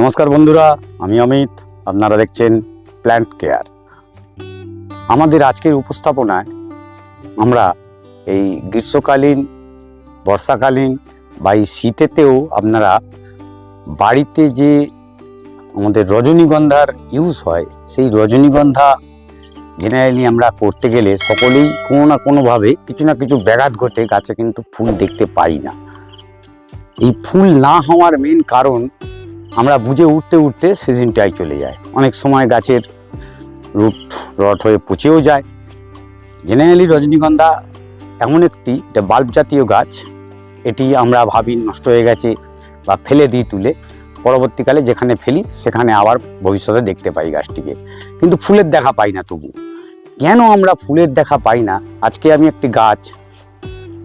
নমস্কার বন্ধুরা, আমি অমিত, আপনারা দেখছেন প্ল্যান্ট কেয়ার আমাদের আজকের উপস্থাপনায় আমরা এই গ্রীষ্মকালীন, বর্ষাকালীন বা এই শীতেতেও আপনারা বাড়িতে যে আমাদের রজনীগন্ধার ইউজ হয়, সেই রজনীগন্ধা জেনারেলি আমরা করতে গেলে সকলেই কোনো না কোনোভাবে কিছু না কিছু ব্যাঘাত ঘটে, গাছে কিন্তু ফুল দেখতে পাই না। এই ফুল না হওয়ার মেন কারণ আমরা বুঝে উঠতে উঠতে সিজনটাই চলে যায়। অনেক সময় গাছের রুট রট হয়ে পচেও যায়। জেনারেলি রজনীগন্ধা এমন একটি, এটা বাল্ব জাতীয় গাছ। এটি আমরা ভাবি নষ্ট হয়ে গেছে বা ফেলে দিই তুলে। পরবর্তীকালে যেখানে ফেলি, সেখানে আবার ভবিষ্যতে দেখতে পাই গাছটিকে। কিন্তু ফুলের দেখা পাই না তবু। কেন আমরা ফুলের দেখা পাই না? আজকে আমি একটি গাছ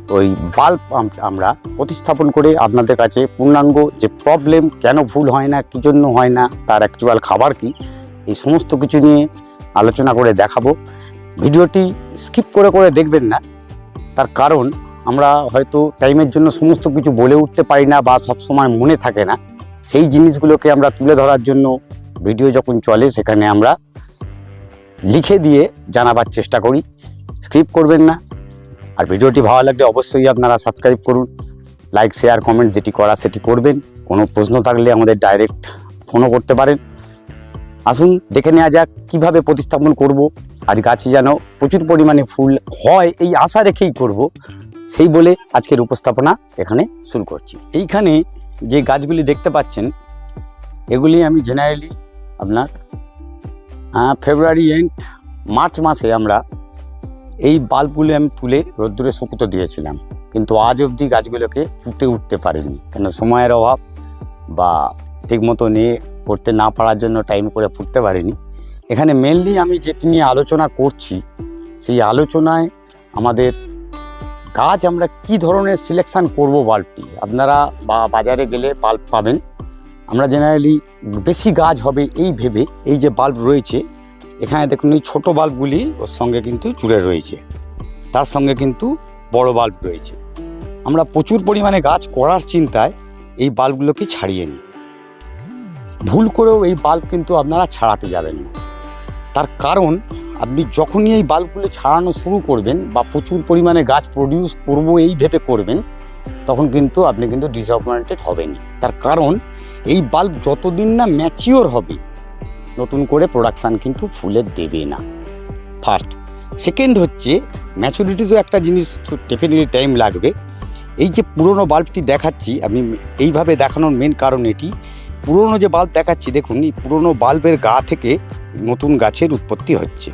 ওই বাল্ব আমরা প্রতিস্থাপন করে আপনাদের কাছে পূর্ণাঙ্গ যে প্রবলেম কেন ভুল হয় না, কী জন্য হয় না, তার অ্যাকচুয়াল খাবার কি, এই সমস্ত কিছু নিয়ে আলোচনা করে দেখাবো। ভিডিওটি স্কিপ করে করে দেখবেন না। তার কারণ, আমরা হয়তো টাইমের জন্য সমস্ত কিছু বলে উঠতে পারি না বা সবসময় মনে থাকে না। সেই জিনিসগুলোকে আমরা তুলে ধরার জন্য ভিডিও যখন চলে, সেখানে আমরা লিখে দিয়ে জানাবার চেষ্টা করি। স্ক্রিপ্ট করবেন না। আর ভিডিওটি ভালো লাগলে অবশ্যই আপনারা সাবস্ক্রাইব করুন লাইক শেয়ার কমেন্ট যেটি করা সেটি করবেন। কোনো প্রশ্ন থাকলে আমাদের ডাইরেক্ট ফোনও করতে পারেন। আসুন, দেখে নেওয়া যাক কীভাবে প্রতিস্থাপন করব। আজ গাছে যেন প্রচুর পরিমাণে ফুল হয়, এই আশা রেখেই করব। সেই বলে আজকের উপস্থাপনা এখানে শুরু করছি। এইখানে যে গাছগুলি দেখতে পাচ্ছেন, এগুলি আমি জেনারেলি আপনার ফেব্রুয়ারি এন্ড মার্চ মাসে আমরা এই বাল্বগুলি আমি তুলে রোদ্দুরে শুকোতে দিয়েছিলাম। কিন্তু আজ অবধি গাছগুলোকে ফুটে উঠতে পারিনি। কেন সময়ের অভাব বা ঠিকমতো নিয়ে করতে না পারার জন্য টাইম করে ফুটতে পারিনি। এখানে মেনলি আমি যেটি নিয়ে আলোচনা করছি, সেই আলোচনায় আমাদের গাছ আমরা কি ধরনের সিলেকশান করব বাল্বটি? আপনারা বা বাজারে গেলে বাল্ব পাবেন। আমরা জেনারেলি বেশি গাছ হবে এই ভেবে এই যে বাল্ব রয়েছে এখানে দেখুন, এই ছোটো বাল্বগুলি ওর সঙ্গে কিন্তু জুড়ে রয়েছে। তার সঙ্গে কিন্তু বড় বাল্ব রয়েছে। আমরা প্রচুর পরিমাণে গাছ করার চিন্তায় এই বাল্বগুলোকে ছাড়িয়ে নিই। ভুল করেও এই বাল্ব কিন্তু আপনারা ছাড়াতে যাবেন না। তার কারণ, আপনি যখনই এই বাল্বগুলো ছাড়ানো শুরু করবেন বা প্রচুর পরিমাণে গাছ প্রডিউস করব এই ভেবে করবেন, তখন কিন্তু আপনি কিন্তু ডিসঅ্যাপয়েন্টেড হবেনই। তার কারণ, এই বাল্ব যতদিন না ম্যাচিওর হবে নতুন করে প্রোডাকশান কিন্তু ফুলের দেবে না। ফার্স্ট সেকেন্ড হচ্ছে ম্যাচুরিটি তো একটা জিনিস ডেফিনেটলি টাইম লাগবে। এই যে পুরনো বাল্বটি দেখাচ্ছি, আমি এইভাবে দেখানোর মেন কারণ এটি। পুরনো যে বাল্ব দেখাচ্ছি, দেখুন, এই পুরনো বাল্বের গা থেকে নতুন গাছের উৎপত্তি হচ্ছে।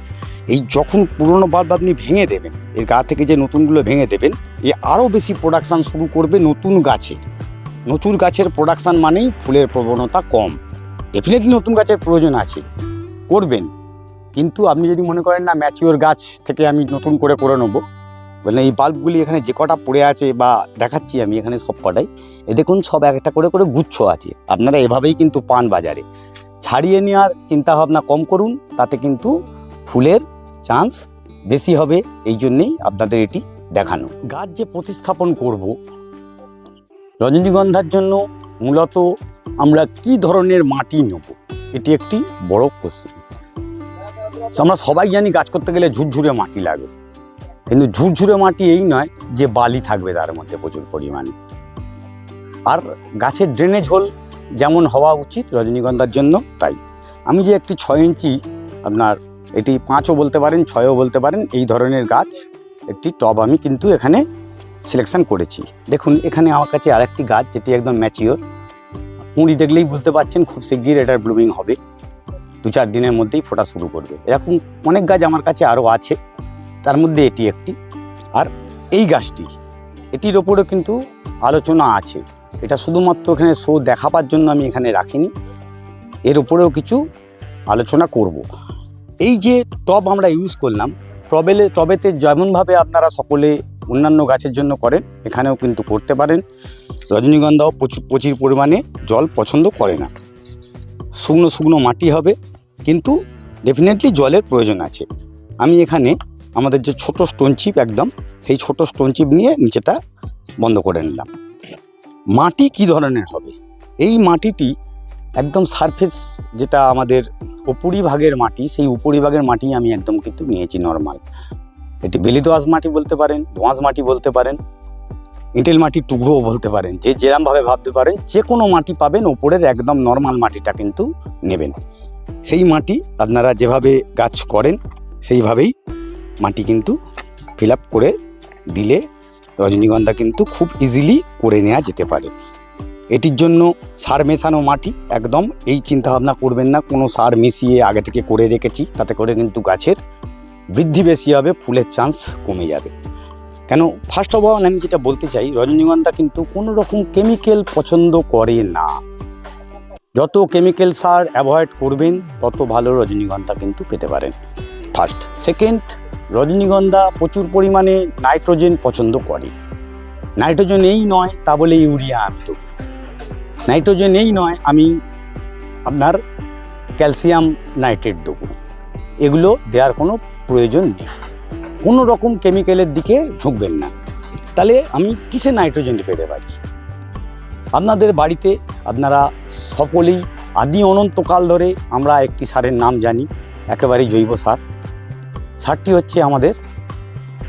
এই যখন পুরনো বাল্ব আপনি ভেঙে দেবেন, এর গা থেকে যে নতুনগুলো ভেঙে দেবেন, এ আরও বেশি প্রোডাকশান শুরু করবে নতুন গাছের নতুন গাছের প্রোডাকশান মানেই ফুলের প্রবণতা কম। ডেফিনেটলি নতুন গাছের প্রয়োজন আছে। করবেন। কিন্তু আপনি যদি মনে করেন না ম্যাচিওর গাছ থেকে আমি নতুন করে করে নেব বললেন এই বাল্বগুলি এখানে যে কটা পড়ে আছে বা দেখাচ্ছি আমি এখানে সব কটাই, এ দেখুন সব একটা করে করে গুচ্ছ আছে। আপনারা এভাবেই কিন্তু পান বাজারে। ছাড়িয়ে নেওয়ার চিন্তাভাবনা কম করুন, তাতে কিন্তু ফুলের চান্স বেশি হবে, এই জন্যেই আপনাদের এটি দেখানো। গাছ যে প্রতিস্থাপন করব, রজনীগন্ধার জন্য মূলত আমরা কি ধরনের মাটি নেব? এটি একটি বড় কোশ্চেন আমরা সবাই জানি গাছ করতে গেলে ঝুরঝুরে মাটি লাগে। কিন্তু ঝুরঝুরে মাটি এই নয় যে বালি থাকবে তার মধ্যে প্রচুর পরিমাণে। আর গাছের ড্রেনেজ হোল যেমন হওয়া উচিত রজনীগন্ধার জন্য, তাই। আমি যে একটি ছয় ইঞ্চি আপনার এটি পাঁচও বলতে পারেন, ছয়ও বলতে পারেন, এই ধরনের গাছ, একটি টব আমি কিন্তু এখানে সিলেকশন করেছি। দেখুন, এখানে আমার কাছে আরেকটি গাছ যেটি একদম ম্যাচিওর কুঁড়ি দেখলেই বুঝতে পারছেন খুব শিগগির এটার ব্লুমিং হবে। দু চার দিনের মধ্যেই ফোটা শুরু করবে। এরকম অনেক গাছ আমার কাছে আরও আছে, তার মধ্যে এটি একটি। আর এই গাছটি, এটির ওপরেও কিন্তু আলোচনা আছে। এটা শুধুমাত্র এখানে শো দেখাবার জন্য আমি এখানে রাখিনি। এর উপরেও কিছু আলোচনা করব। এই যে টব আমরা ইউজ করলাম, টবেলে, টবেতে যেমনভাবে আপনারা সকলে অন্যান্য গাছের জন্য করেন, এখানেও কিন্তু করতে পারেন। রজনীগন্ধাও প্রচুর প্রচুর পরিমাণে জল পছন্দ করে না। শুকনো শুকনো মাটি হবে, কিন্তু ডেফিনেটলি জলের প্রয়োজন আছে। আমি এখানে আমাদের যে ছোট স্টোন চিপ একদম, সেই ছোট স্টোন চিপ নিয়ে নিচেটা বন্ধ করে নিলাম। মাটি কি ধরনের হবে? এই মাটিটি একদম সারফেস যেটা আমাদের উপরিভাগের মাটি, সেই উপরিভাগের মাটি আমি একদম কিন্তু নিয়েছি নর্মাল এটি বেলি দোয়াশ মাটি বলতে পারেন দোঁয়াশ মাটি বলতে পারেন এঁটেল মাটি টুকরোও বলতে পারেন। যে যেরমভাবে ভাবতে পারেন, যে কোনো মাটি পাবেন, ওপরের একদম নর্মাল মাটিটা কিন্তু নেবেন। সেই মাটি আপনারা যেভাবে গাছ করেন, সেইভাবেই মাটি কিন্তু ফিল করে দিলে রজনীগন্ধা কিন্তু খুব ইজিলি করে নেওয়া যেতে পারে। এটির জন্য সার মেশানো মাটি একদম এই চিন্তা ভাবনা করবেন না, কোনো সার মিশিয়ে আগে থেকে করে রেখেছি, তাতে করে কিন্তু গাছের বৃদ্ধি বেশি হবে, ফুলের চান্স কমে যাবে। কেন? ফার্স্ট অফ অল আমি যেটা বলতে চাই, রজনীগন্ধা কিন্তু কোনো রকম কেমিক্যাল পছন্দ করে না। যত কেমিক্যাল সার অ্যাভয়েড করবেন, তত ভালো রজনীগন্ধা কিন্তু পেতে পারেন। ফার্স্ট সেকেন্ড রজনীগন্ধা প্রচুর পরিমাণে নাইট্রোজেন পছন্দ করে। নাইট্রোজেন এই নয়, তা বলে ইউরিয়া আমি দেবো। নাইট্রোজেন এই নয়, আমি আপনার ক্যালসিয়াম নাইট্রেট দেবো। এগুলো দেওয়ার কোনো প্রয়োজন নেই। কোনো রকম কেমিক্যালের দিকে ঝুঁকবেন না। তাহলে আমি কিসে নাইট্রোজেন পেতে পারি? আপনাদের বাড়িতে আপনারা সকলেই আদি অনন্তকাল ধরে আমরা একটি সারের নাম জানি, একেবারেই জৈব সার। সারটি হচ্ছে আমাদের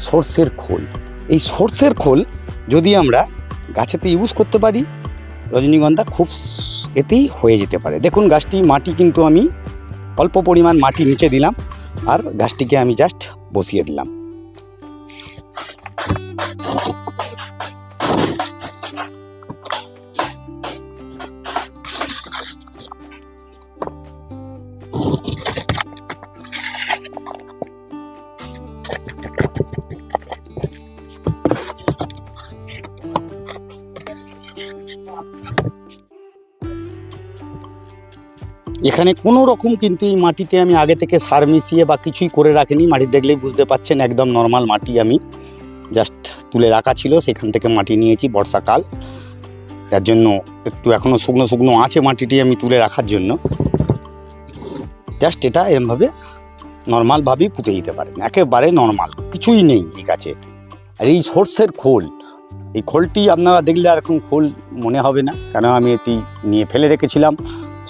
সর্ষের খোল। এই সর্ষের খোল যদি আমরা গাছেতে ইউজ করতে পারি, রজনীগন্ধা খুব এতেই হয়ে যেতে পারে। দেখুন গাছটি, মাটি কিন্তু আমি অল্প পরিমাণ মাটি নিচে দিলাম। আর গাছটিকে আমি জাস্ট বসিয়ে দিলাম। এখানে কোনো রকম কিন্তু এই মাটিতে আমি আগে থেকে সার মিশিয়ে বা কিছুই করে রাখিনি। মাটি দেখলেই বুঝতে পাচ্ছেন একদম নর্মাল মাটি আমি জাস্ট তুলে রাখা ছিল, সেখান থেকে মাটি নিয়েছি বর্ষাকাল। তার জন্য একটু এখনও শুকনো শুকনো আছে মাটিটি আমি তুলে রাখার জন্য। জাস্ট এটা এরমভাবে নর্মালভাবেই পুঁতে দিতে পারেন, একেবারে নর্মাল কিছুই নেই এই গাছে। আর এই সর্ষের খোল, এই খোলটি আপনারা দেখলে আর এখন খোল মনে হবে না, কেন আমি এটি নিয়ে ফেলে রেখেছিলাম।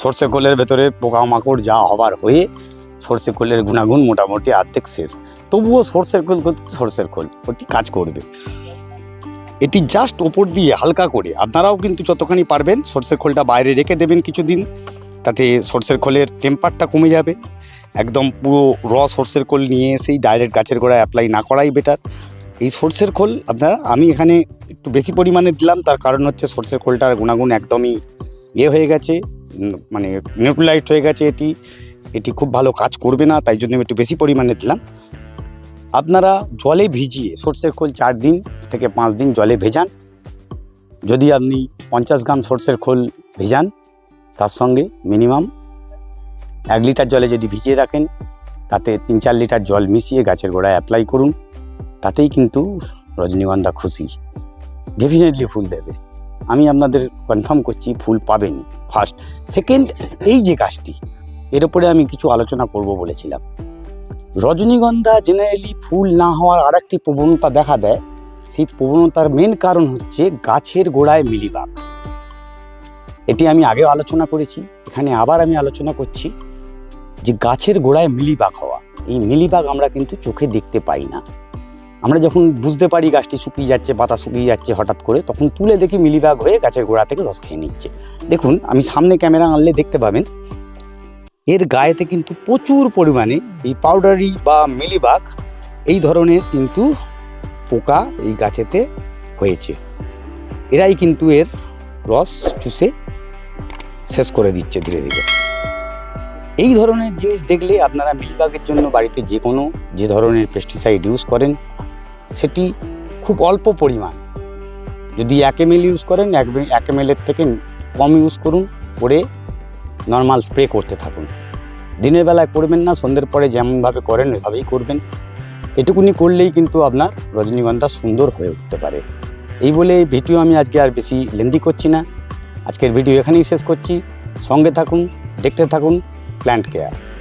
সর্ষে কোলের ভেতরে পোকামাকড় যা হবার হয়ে সর্ষে খোলের গুণাগুণ মোটামুটি অর্ধেক শেষ। তবুও সর্ষের খোল- সর্ষের খোল ওটি কাজ করবে। এটি জাস্ট ওপর দিয়ে হালকা করে, আপনারাও কিন্তু যতখানি পারবেন সর্ষের খোলটা বাইরে রেখে দেবেন কিছুদিন, তাতে সর্ষের খোলের টেম্পারটা কমে যাবে। একদম পুরো র সর্ষের খোল নিয়ে এসেই ডাইরেক্ট গাছের গোড়ায় অ্যাপ্লাই না করাই বেটার এই সর্ষের খোল আপনারা, আমি এখানে একটু বেশি পরিমাণে দিলাম, তার কারণ হচ্ছে সর্ষের খোলটার গুণাগুণ একদমই ইয়ে হয়ে গেছে। মানে নিউট্রালাইট হয়ে গেছে এটি এটি খুব ভালো কাজ করবে না, তাই জন্য একটু বেশি পরিমাণে দিলাম। আপনারা জলে ভিজিয়ে, সর্ষের খোল চার দিন থেকে পাঁচ দিন জলে ভেজান। যদি আপনি পঞ্চাশ গ্রাম সর্ষের খোল ভেজান, তার সঙ্গে মিনিমাম এক লিটার জলে যদি ভিজিয়ে রাখেন, তাতে তিন চার লিটার জল মিশিয়ে গাছের গোড়ায় অ্যাপ্লাই করুন। তাতেই কিন্তু রজনীগন্ধা খুশি। ডেফিনেটলি ফুল দেবে। আমি আপনাদের কনফার্ম করছি ফুল পাবেন ফার্স্ট সেকেন্ড এই যে গাছটি এর উপরে আমি কিছু আলোচনা করব বলেছিলাম। রজনীগন্ধা জেনারেলি ফুল না হওয়ার আরেকটি প্রবণতা দেখা দেয়। সেই প্রবণতার মেন কারণ হচ্ছে গাছের গোড়ায় মিলিবাগ। এটি আমি আগেও আলোচনা করেছি, এখানে আবার আমি আলোচনা করছি যে গাছের গোড়ায় মিলিবাগ হওয়া, এই মিলিবাগ আমরা কিন্তু চোখে দেখতে পাই না। আমরা যখন বুঝতে পারি গাছটি শুকিয়ে যাচ্ছে পাতা শুকিয়ে যাচ্ছে হঠাৎ করে, তখন তুলে দেখি মিলিবাগ হয়ে গাছের গোড়া থেকে রস খেয়ে নিচ্ছে। দেখুন, আমি সামনে ক্যামেরা আনলে দেখতে পাবেন, এর গায়েতে কিন্তু প্রচুর পরিমাণে এই পাউডারি বা মিলিবাগ এই ধরনের কিন্তু পোকা এই গাছেতে হয়েছে। এরাই কিন্তু এর রস চুষে শেষ করে দিচ্ছে ধীরে ধীরে। এই ধরনের জিনিস দেখলে আপনারা মিলিবাগের জন্য বাড়িতে যে কোনো যে ধরনের পেস্টিসাইড ইউজ করেন সেটি খুব অল্প পরিমাণ। যদি এক এম ইউজ করেন, এক এক এম থেকে কম ইউজ করুন, করে নর্মাল স্প্রে করতে থাকুন। দিনের বেলায় করবেন না, সন্ধ্যের পরে যেমনভাবে করেন ওইভাবেই করবেন। এটুকুনি করলেই কিন্তু আপনার রজনীগন্ধা সুন্দর হয়ে উঠতে পারে। এই বলে ভিডিও আমি আজকে আর বেশি লেন্দি করছি না। আজকের ভিডিও এখানেই শেষ করছি। সঙ্গে থাকুন, দেখতে থাকুন প্ল্যান্ট কেয়ার